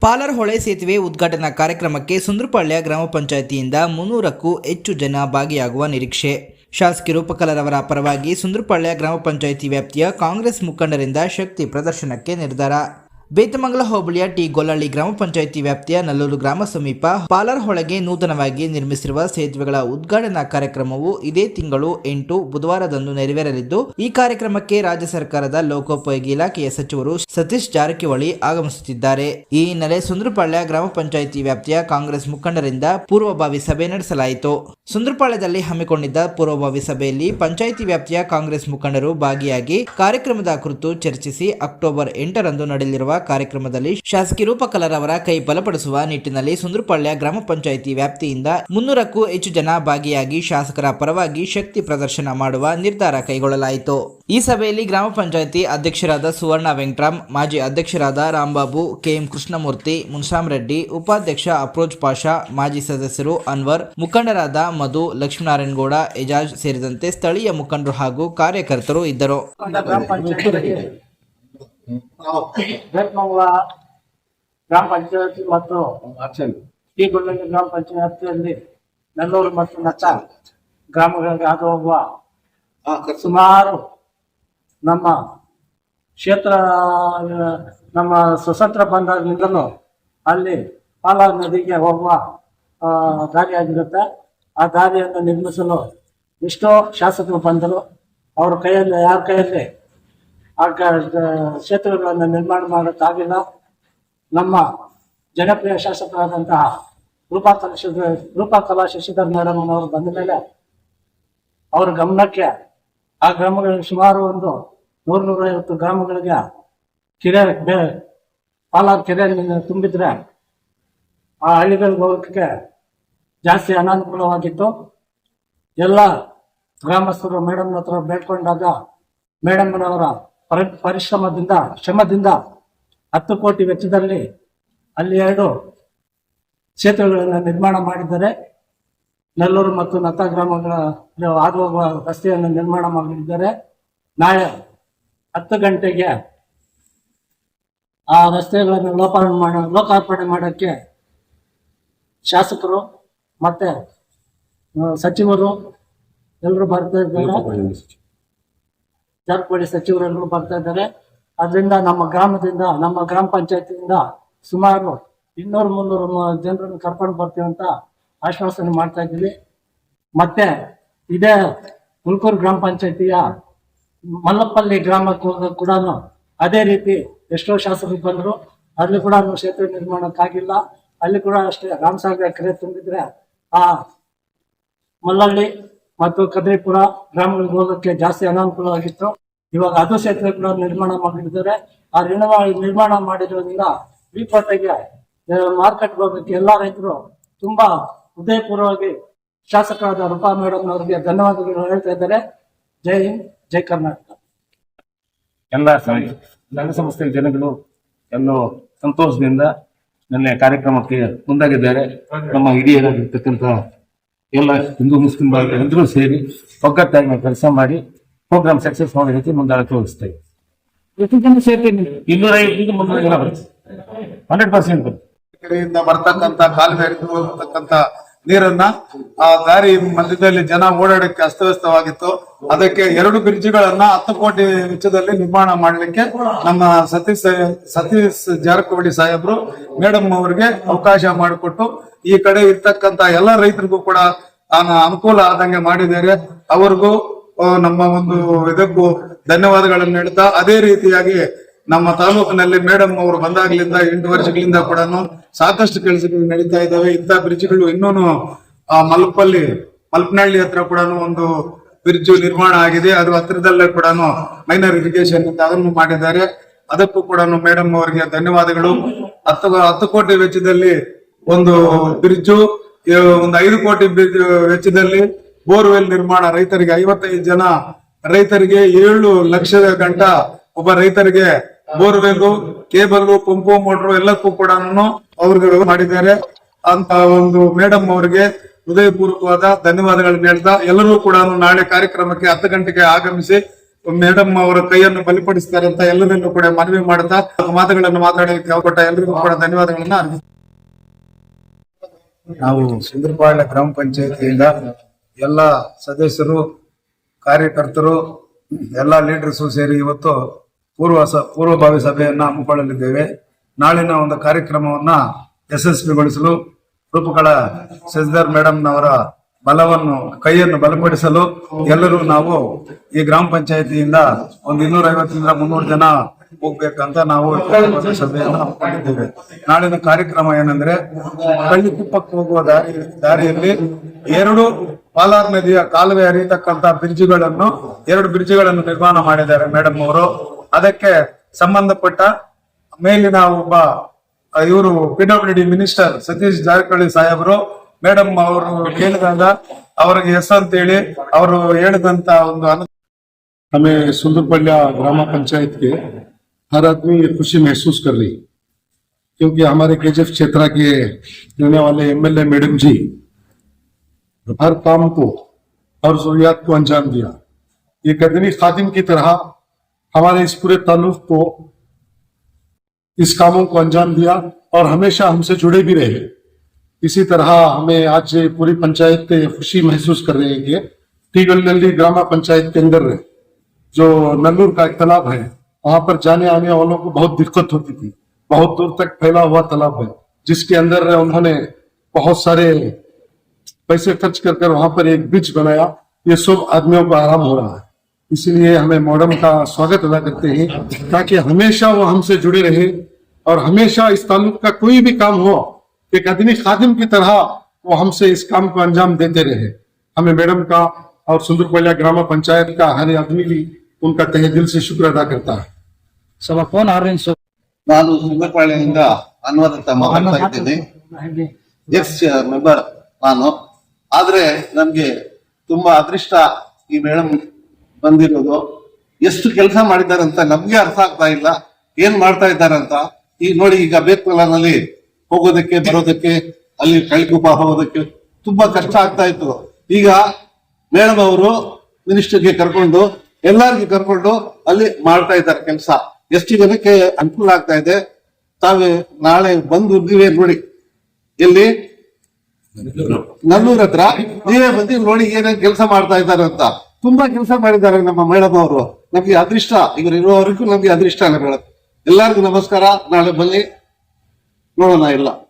ಪಾಲರ್ ಹೊಳೆ ಸೇತುವೆ ಉದ್ಘಾಟನಾ ಕಾರ್ಯಕ್ರಮಕ್ಕೆ ಸುಂದ್ರಪಾಳ್ಯ ಗ್ರಾಮ ಪಂಚಾಯಿತಿಯಿಂದ ಮುನ್ನೂರಕ್ಕೂ ಹೆಚ್ಚು ಜನ ಭಾಗಿಯಾಗುವ ನಿರೀಕ್ಷೆ. ಶಾಸಕಿ ರೂಪಕಲರವರ ಪರವಾಗಿ ಸುಂದ್ರಪಾಳ್ಯ ಗ್ರಾಮ ಪಂಚಾಯಿತಿ ವ್ಯಾಪ್ತಿಯ ಕಾಂಗ್ರೆಸ್ ಮುಖಂಡರಿಂದ ಶಕ್ತಿ ಪ್ರದರ್ಶನಕ್ಕೆ ನಿರ್ಧಾರ. ಬೇತಮಂಗಲ ಹೋಬಳಿಯ ಟಿ ಗೊಲ್ಲಳ್ಳಿ ಗ್ರಾಮ ಪಂಚಾಯಿತಿ ವ್ಯಾಪ್ತಿಯ ನಲ್ಲೂರು ಗ್ರಾಮ ಸಮೀಪ ಪಾಲರ್ ಹೊಳೆಗೆ ನೂತನವಾಗಿ ನಿರ್ಮಿಸಿರುವ ಸೇತುವೆಗಳ ಉದ್ಘಾಟನಾ ಕಾರ್ಯಕ್ರಮವು ಇದೇ ತಿಂಗಳು ಎಂಟು ಬುಧವಾರದಂದು ನೆರವೇರಲಿದ್ದು, ಈ ಕಾರ್ಯಕ್ರಮಕ್ಕೆ ರಾಜ್ಯ ಸರ್ಕಾರದ ಲೋಕೋಪಯೋಗಿ ಇಲಾಖೆಯ ಸಚಿವರು ಸತೀಶ್ ಜಾರಕಿಹೊಳಿ ಆಗಮಿಸುತ್ತಿದ್ದಾರೆ. ಈ ಹಿನ್ನೆಲೆ ಸುಂದ್ರಪಾಳ್ಯ ಗ್ರಾಮ ಪಂಚಾಯಿತಿ ವ್ಯಾಪ್ತಿಯ ಕಾಂಗ್ರೆಸ್ ಮುಖಂಡರಿಂದ ಪೂರ್ವಭಾವಿ ಸಭೆ ನಡೆಸಲಾಯಿತು. ಸುಂದ್ರಪಾಳ್ಯದಲ್ಲಿ ಹಮ್ಮಿಕೊಂಡಿದ್ದ ಪೂರ್ವಭಾವಿ ಸಭೆಯಲ್ಲಿ ಪಂಚಾಯಿತಿ ವ್ಯಾಪ್ತಿಯ ಕಾಂಗ್ರೆಸ್ ಮುಖಂಡರು ಭಾಗಿಯಾಗಿ ಕಾರ್ಯಕ್ರಮದ ಕುರಿತು ಚರ್ಚಿಸಿ ಅಕ್ಟೋಬರ್ ಎಂಟರಂದು ನಡೆಯಲಿರುವ ಕಾರ್ಯಕ್ರಮದಲ್ಲಿ ಶಾಸಕಿ ರೂಪಕಲರವರ ಕೈ ಬಲಪಡಿಸುವ ನಿಟ್ಟಿನಲ್ಲಿ ಸುಂದ್ರಪಾಳ್ಯ ಗ್ರಾಮ ಪಂಚಾಯಿತಿ ವ್ಯಾಪ್ತಿಯಿಂದ ಮುನ್ನೂರಕ್ಕೂ ಹೆಚ್ಚು ಜನ ಭಾಗಿಯಾಗಿ ಶಾಸಕರ ಪರವಾಗಿ ಶಕ್ತಿ ಪ್ರದರ್ಶನ ಮಾಡುವ ನಿರ್ಧಾರ ಕೈಗೊಳ್ಳಲಾಯಿತು. ಈ ಸಭೆಯಲ್ಲಿ ಗ್ರಾಮ ಪಂಚಾಯಿತಿ ಅಧ್ಯಕ್ಷರಾದ ಸುವರ್ಣ ವೆಂಕಟರಾಮ್, ಮಾಜಿ ಅಧ್ಯಕ್ಷರಾದ ರಾಂಬಾಬು ಕೆಎಂ ಕೃಷ್ಣಮೂರ್ತಿ ಮುನ್ಸಾಮ್ ರೆಡ್ಡಿ ಉಪಾಧ್ಯಕ್ಷ ಅಪ್ರೋಜ್ ಪಾಷಾ, ಮಾಜಿ ಸದಸ್ಯರು ಅನ್ವರ್, ಮುಖಂಡರಾದ ಮಧು ಲಕ್ಷ್ಮೀನಾರಾಯಣಗೌಡ ಎಜಾಜ್ ಸೇರಿದಂತೆ ಸ್ಥಳೀಯ ಮುಖಂಡರು ಹಾಗೂ ಕಾರ್ಯಕರ್ತರು ಇದ್ದರು. ಬೇರ್ಮಂಗಲ ಗ್ರಾಮ ಪಂಚಾಯತಿ ಮತ್ತು ಈ ಗುಳ್ಳಳ್ಳಿ ಗ್ರಾಮ ಪಂಚಾಯತಿಯಲ್ಲಿ ನೆಲ್ಲೂರು ಮತ್ತು ನಚ್ಚ ಗ್ರಾಮಗಳಿಗೆ ಹಾದು ಹೋಗುವ ಸುಮಾರು ನಮ್ಮ ಕ್ಷೇತ್ರ ನಮ್ಮ ಸ್ವತಂತ್ರ ಬಂದಾಗಿನಿಂದಲೂ ಅಲ್ಲಿ ಪಾಲಾ ನದಿಗೆ ಹೋಗುವ ದಾರಿಯಾಗಿರುತ್ತೆ. ಆ ದಾರಿಯನ್ನು ನಿರ್ಮಿಸಲು ಎಷ್ಟೋ ಶಾಸಕರು ಬಂದರು. ಅವ್ರ ಕೈಯಲ್ಲಿ ಯಾರ ಕೈಯಲ್ಲಿ ಆ ಕ್ಷೇತ್ರಗಳನ್ನು ನಿರ್ಮಾಣ ಮಾಡೋಕ್ಕಾಗಿಲ್ಲ ನಮ್ಮ ಜನಪ್ರಿಯ ಶಾಸಕರಾದಂತಹ ರೂಪಾ ರೂಪಾ ಕಲಾ ಶಶಿಧರ್ ಮೇಡಮ್ ಅವರು ಬಂದ ಮೇಲೆ ಅವರ ಗಮನಕ್ಕೆ ಆ ಗ್ರಾಮಗಳಿಗೆ ಸುಮಾರು ಒಂದು ನೂರ ನೂರೈವತ್ತು ಗ್ರಾಮಗಳಿಗೆ ಕೆರೆ, ಬೇ, ಪಾಲಾರ್ ಕೆರೆ ತುಂಬಿದ್ರೆ ಆ ಹಳ್ಳಿಗಳಿಗೆ ಹೋಗೋಕ್ಕೆ ಜಾಸ್ತಿ ಅನಾನುಕೂಲವಾಗಿತ್ತು. ಎಲ್ಲ ಗ್ರಾಮಸ್ಥರು ಮೇಡಮ್ನ ಹತ್ರ ಬೇಡ್ಕೊಂಡಾಗ ಮೇಡಮ್ನವರ ಪರಿಶ್ರಮದಿಂದ, ಶ್ರಮದಿಂದ ಹತ್ತು ಕೋಟಿ ವೆಚ್ಚದಲ್ಲಿ ಅಲ್ಲಿ ಎರಡು ಸೇತುವೆಗಳನ್ನು ನಿರ್ಮಾಣ ಮಾಡಿದ್ದಾರೆ. ನೆಲ್ಲೂರು ಮತ್ತು ನತ್ತ ಗ್ರಾಮಗಳ ಹಾದು ಹೋಗುವ ರಸ್ತೆಯನ್ನು ನಿರ್ಮಾಣ ಮಾಡಿದ್ದಾರೆ. ನಾಳೆ ಹತ್ತು ಗಂಟೆಗೆ ಆ ರಸ್ತೆಗಳನ್ನು ಲೋಕಾರ್ಪಣೆ ಮಾಡ, ಲೋಕಾರ್ಪಣೆ ಮಾಡೋಕ್ಕೆ ಶಾಸಕರು ಮತ್ತೆ ಸಚಿವರು ಎಲ್ಲರೂ ಬರ್ತಾ ಇದ್ದಾರೆ. ಜಾರಕಿಹೊಳಿ ಸಚಿವರೆಲ್ಲರೂ ಬರ್ತಾ ಇದ್ದಾರೆ. ಅದರಿಂದ ನಮ್ಮ ಗ್ರಾಮದಿಂದ, ನಮ್ಮ ಗ್ರಾಮ ಪಂಚಾಯತಿಯಿಂದ ಸುಮಾರು ಇನ್ನೂರು ಮುನ್ನೂರು ಜನರನ್ನು ಕರ್ಕೊಂಡು ಬರ್ತೀವಿ ಅಂತ ಆಶ್ವಾಸನೆ ಮಾಡ್ತಾ ಇದ್ದೀವಿ. ಮತ್ತೆ ಇದೇ ಹುಲ್ಕೂರು ಗ್ರಾಮ ಪಂಚಾಯತಿಯ ಮಲ್ಲಪ್ಪಲ್ಲಿ ಗ್ರಾಮಕ್ಕೆ ಕೂಡ ಅದೇ ರೀತಿ ಎಷ್ಟೋ ಶಾಸಕರು ಬಂದರು. ಅಲ್ಲಿ ಕೂಡ ಸೇತುವೆ ನಿರ್ಮಾಣಕ್ಕಾಗಿಲ್ಲ. ಅಲ್ಲಿ ಕೂಡ ಅಷ್ಟೇ ರಾಮಸಾಗರ ಕೆರೆ ತುಂಬಿದ್ರೆ ಆ ಮಲ್ಲಳ್ಳಿ ಮತ್ತು ಕದ್ರಿಪುರ ಗ್ರಾಮಗಳಿಗೆ ಹೋಗೋಕ್ಕೆ ಜಾಸ್ತಿ ಅನಾನುಕೂಲವಾಗಿತ್ತು ಇವಾಗ ಅದು ಸೇತುವೆ ಕೂಡ ನಿರ್ಮಾಣ ಮಾಡಿದ್ದಾರೆ. ಆ ನಿರ್ಮಾಣ ನಿರ್ಮಾಣ ಮಾಡಿರೋದ್ರಿಂದ ಪಟ್ಟಿಗೆ ಮಾರ್ಕೆಟ್ ಹೋಗೋಕ್ಕೆ ಎಲ್ಲ ರೈತರು ತುಂಬಾ ಹೃದಯಪೂರ್ವವಾಗಿ ಶಾಸಕರಾದ ರೂಪಾ ಮೇಡಮ್ ಅವರಿಗೆ ಧನ್ಯವಾದಗಳು ಹೇಳ್ತಾ ಇದ್ದಾರೆ. ಜೈ ಹಿಂದ್, ಜೈ ಕರ್ನಾಟಕ. ಎಲ್ಲ ಸಂಘ ಸಂಸ್ಥೆಯ ಜನಗಳು ಎಲ್ಲೋ ಸಂತೋಷದಿಂದ ನನ್ನ ಕಾರ್ಯಕ್ರಮಕ್ಕೆ ಮುಂದಾಗಿದ್ದಾರೆ. ನಮ್ಮ ಹಿರಿಯರಾಗಿರ್ತಕ್ಕಂಥ ಎಲ್ಲ ಹಿಂದೂ ಮುಸ್ಲಿಂ ಎಲ್ಲರೂ ಸೇರಿ ಒಗ್ಗಟ್ಟಾಗಿ ನಾವು ಕೆಲಸ ಮಾಡಿ ಪ್ರೋಗ್ರಾಮ್ ಸಕ್ಸಸ್ ಮಾಡೋ ರೀತಿ ಮುಂದಾಳ ತೋರಿಸ್ತಾ ಇದ್ದೀವಿ ಎಷ್ಟು ಜನ ಸೇರ್ತೀನಿ ಇನ್ನೂರ ಐವತ್ತರಿಂದ ಮುಂದೆ ಜನ ಬರುತ್ತೆ. ಹಂಡ್ರೆಡ್ ಪರ್ಸೆಂಟ್ ಕೆರೆಯಿಂದ ಬರ್ತಕ್ಕಂತ ಕಾಲುವೆ ನೀರನ್ನ ಆ ದಾರಿ ಮಧ್ಯದಲ್ಲಿ ಜನ ಓಡಾಡಕ್ಕೆ ಅಸ್ತವ್ಯಸ್ತವಾಗಿತ್ತು. ಅದಕ್ಕೆ ಎರಡು ಬ್ರಿಡ್ಜ್ಗಳನ್ನ ಹತ್ತು ಕೋಟಿ ವೆಚ್ಚದಲ್ಲಿ ನಿರ್ಮಾಣ ಮಾಡಲಿಕ್ಕೆ ನಮ್ಮ ಸತೀಶ್ ಸತೀಶ್ ಜಾರಕಿಹೊಳಿ ಸಾಹೇಬ್ರು ಮೇಡಮ್ ಅವರಿಗೆ ಅವಕಾಶ ಮಾಡಿಕೊಟ್ಟು ಈ ಕಡೆ ಇರ್ತಕ್ಕಂತ ಎಲ್ಲ ರೈತರಿಗೂ ಕೂಡ ಅನ- ಅನುಕೂಲ ಆದಂಗೆ ಮಾಡಿದ್ದಾರೆ. ಅವ್ರಿಗೂ ನಮ್ಮ ಒಂದು ಇದಕ್ಕೂ ಧನ್ಯವಾದಗಳನ್ನು ಹೇಳ್ತಾ, ಅದೇ ರೀತಿಯಾಗಿ ನಮ್ಮ ತಾಲೂಕಿನಲ್ಲಿ ಮೇಡಮ್ ಅವರು ಬಂದಾಗ್ಲಿಂದ ಎಂಟು ವರ್ಷಗಳಿಂದ ಕೂಡ ಸಾಕಷ್ಟು ಕೆಲಸಗಳು ನಡೀತಾ ಇದ್ದಾವೆ. ಇಂಥ ಬ್ರಿಡ್ಜ್ಗಳು ಇನ್ನೂ ಮಲ್ಪಲ್ಲಿ, ಮಲ್ಪನಹಳ್ಳಿ ಹತ್ರ ಕೂಡ ಒಂದು ಬ್ರಿಡ್ಜ್ ನಿರ್ಮಾಣ ಆಗಿದೆ. ಅದ್ರ ಹತ್ರದಲ್ಲೇ ಕೂಡ ಮೈನರ್ ಇರಿಗೇಷನ್ ಅಂತ ಅದನ್ನು ಮಾಡಿದ್ದಾರೆ. ಅದಕ್ಕೂ ಕೂಡ ಮೇಡಮ್ ಅವರಿಗೆ ಧನ್ಯವಾದಗಳು. ಹತ್ತು ಹತ್ತು ಕೋಟಿ ವೆಚ್ಚದಲ್ಲಿ ಒಂದು ಬ್ರಿಡ್ಜ್ ಒಂದು ಐದು ಕೋಟಿ ಬ್ರಿಡ್ಜ್ ವೆಚ್ಚದಲ್ಲಿ ಬೋರ್ವೆಲ್ ನಿರ್ಮಾಣ ರೈತರಿಗೆ, ಐವತ್ತೈದು ಜನ ರೈತರಿಗೆ ಏಳು ಲಕ್ಷದ ಗಂಟ ಒಬ್ಬ ರೈತರಿಗೆ ಬೋರ್ವೆಲ್ ಕೇಬಲ್ ಪಂಪು, ಮೋಟರ್ ಎಲ್ಲಕ್ಕೂ ಕೂಡ ಅವ್ರಿಗೆ ಮಾಡಿದ್ದಾರೆ. ಅಂತ ಒಂದು ಮೇಡಮ್ ಅವರಿಗೆ ಹೃದಯಪೂರ್ವಕವಾದ ಧನ್ಯವಾದಗಳನ್ನು ಹೇಳ್ತಾ ಎಲ್ಲರೂ ಕೂಡ ನಾಳೆ ಕಾರ್ಯಕ್ರಮಕ್ಕೆ ಹತ್ತು ಗಂಟೆಗೆ ಆಗಮಿಸಿ ಮೇಡಮ್ ಅವರ ಕೈಯನ್ನು ಬಲಿಪಡಿಸ್ತಾರೆ ಅಂತ ಎಲ್ಲರನ್ನೂ ಕೂಡ ಮನವಿ ಮಾಡುತ್ತಾ ಮಾತುಗಳನ್ನು ಮಾತಾಡಲಿಕ್ಕೆ ಅವಕಾಶ ಎಲ್ಲರಿಗೂ ಕೂಡ ಧನ್ಯವಾದಗಳನ್ನ. ನಾವು ಸುಂದರಪಾಳ್ಯ ಗ್ರಾಮ ಪಂಚಾಯತಿಯಿಂದ ಎಲ್ಲ ಸದಸ್ಯರು, ಕಾರ್ಯಕರ್ತರು, ಎಲ್ಲ ಲೀಡರ್ಸು ಸೇರಿ ಇವತ್ತು ಪೂರ್ವ ಪೂರ್ವಭಾವಿ ಸಭೆಯನ್ನ ಹಮ್ಮಿಕೊಳ್ಳಲಿದ್ದೇವೆ ನಾಳಿನ ಒಂದು ಕಾರ್ಯಕ್ರಮವನ್ನ ಯಶಸ್ವಿಗೊಳಿಸಲು ರೂಪಗಳ ಶಶಿಧರ್ ಮೇಡಮ್ನವರ ಬಲವನ್ನು, ಕೈಯನ್ನು ಬಲಪಡಿಸಲು ಎಲ್ಲರೂ ನಾವು ಈ ಗ್ರಾಮ ಪಂಚಾಯತಿಯಿಂದ ಒಂದು ಇನ್ನೂರ ಐವತ್ತರಿಂದ ಮುನ್ನೂರು ಜನ ಹೋಗ್ಬೇಕಂತ ನಾವು ಸಭೆಯನ್ನು ಹಮ್ಮಿಕೊಂಡಿದ್ದೇವೆ. ನಾಳಿನ ಕಾರ್ಯಕ್ರಮ ಏನಂದ್ರೆ ಕಳ್ಳಿಕುಪ್ಪಕ್ಕೆ ಹೋಗುವ ದಾರಿ, ದಾರಿಯಲ್ಲಿ ಎರಡು ಪಾಲಾರ್ ನದಿಯ ಕಾಲುವೆ ಹರಿಯತಕ್ಕಂತ ಬ್ರಿಡ್ಜ್ಗಳನ್ನು, ಎರಡು ಬ್ರಿಡ್ಜ್ಗಳನ್ನು ನಿರ್ಮಾಣ ಮಾಡಿದ್ದಾರೆ ಮೇಡಮ್ ಅವರು. ಅದಕ್ಕೆ ಸಂಬಂಧಪಟ್ಟ ಮೇಲಿನ ಒಬ್ಬ ಇವರು P W D minister Satish Jarkiholi ಸಾಹೇಬರು ಮೇಡಮ್ ಅವರು ಕೇಳಿದಾಗ ಅವರಿಗೆ ಎಸ್ ಅಂತೇಳಿ ಅವರು ಹೇಳಿದಂತ ಒಂದು ಅನು हमें सुंदरपल्ला ग्राम पंचायत के हर आदमी ये खुशी महसूस कर रही है क्योंकि हमारे केजीएफ क्षेत्र के रहने वाले एमएलए मैडम जी हर काम को हर जरूरियात को अंजाम दिया ये कदनी खादिम की तरह हमारे इस पूरे ताल्लुक को इस कामों को अंजाम दिया और हमेशा हमसे जुड़े भी रहे। इसी तरह हमें आज पूरी पंचायत खुशी महसूस कर रहे हैं कि टीगल्ली ग्रामा पंचायत के अंदर जो नल्लूर का एक तालाब है, वहाँ पर जाने आने वालों को बहुत दिक्कत होती थी। बहुत दूर तक फैला हुआ तालाब है, जिसके अंदर उन्होंने बहुत सारे पैसे खर्च कर कर वहाँ पर एक ब्रिज बनाया। ये सब आदमियों को आराम हो रहा है। इसलिए हमें मॉडर्न का स्वागत अदा करते हैं, ताकि हमेशा वो हमसे जुड़े रहे। और हमेशा इस ताल्लुक का कोई भी काम हो एक आदमी खादिम की तरह वो हमसे इस काम को अंजाम देते रहे हमें मैडम का और सुंदरपल्ला ग्राम पंचायत का हर आदमी भी उनका तहे दिल से शुक्र अदा करता है ಸ್ವಲ್ಪ ಫೋನ್ ಆರೆಂಜ್ ನಾನು ಸುಂದರಪಾಳ್ಯದಿಂದ ಅನ್ವರ್ ಅಂತ ಮಾತಾಡ್ತಾ ಇದ್ದೀನಿ ಎಕ್ಸ್ ಮೆಂಬರ್ ನಾನು ಆದ್ರೆ ನಮ್ಗೆ ತುಂಬಾ ಅದೃಷ್ಟ ಈ ಮೇಡಮ್ ಬಂದಿರೋದು ಎಷ್ಟು ಕೆಲಸ ಮಾಡಿದ್ದಾರೆ ಅಂತ ನಮ್ಗೆ ಅರ್ಥ ಆಗ್ತಾ ಇಲ್ಲ ಏನ್ ಮಾಡ್ತಾ ಇದ್ದಾರೆ ಅಂತ ಈಗ ನೋಡಿ ಈಗ ಬೇಕ್ಪಲ್ಲಾನಲ್ಲಿ ಹೋಗೋದಕ್ಕೆ, ಬರೋದಕ್ಕೆ, ಅಲ್ಲಿ ಕಳ್ಕುಪ ಹೋಗೋದಕ್ಕೆ ತುಂಬಾ ಕಷ್ಟ ಆಗ್ತಾ ಇತ್ತು. ಈಗ ಮೇಡಮ್ ಅವರು ಮಿನಿಸ್ಟರ್ಗೆ ಕರ್ಕೊಂಡು, ಎಲ್ಲರಿಗೆ ಕರ್ಕೊಂಡು ಅಲ್ಲಿ ಮಾಡ್ತಾ ಇದ್ದಾರೆ ಕೆಲಸ. ಎಷ್ಟು ಜನಕ್ಕೆ ಅನುಕೂಲ ಆಗ್ತಾ ಇದೆ? ತಾವೇ ನಾಳೆ ಬಂದು ನೀವೇ ನೋಡಿ. ಎಲ್ಲಿ? ನಲ್ಲೂರ್ ಹತ್ರ. ನೀವೇ ಬಂದು ನೋಡಿ ಏನೇನ್ ಕೆಲಸ ಮಾಡ್ತಾ ಇದ್ದಾರೆ ಅಂತ. ತುಂಬಾ ಕೆಲಸ ಮಾಡಿದ್ದಾರೆ ನಮ್ಮ ಮೇಡಮ್ ಅವರು. ನಮ್ಗೆ ಅದೃಷ್ಟ. ಇವರು ಇರುವವರೆಗೂ ನಮ್ಗೆ ಅದೃಷ್ಟ ಮೇಡಮ್ ಎಲ್ಲರಿಗೂ ನಮಸ್ಕಾರ. ನಾಳೆ ಬನ್ನಿ. ನೋಡೋಣ ಎಲ್ಲ.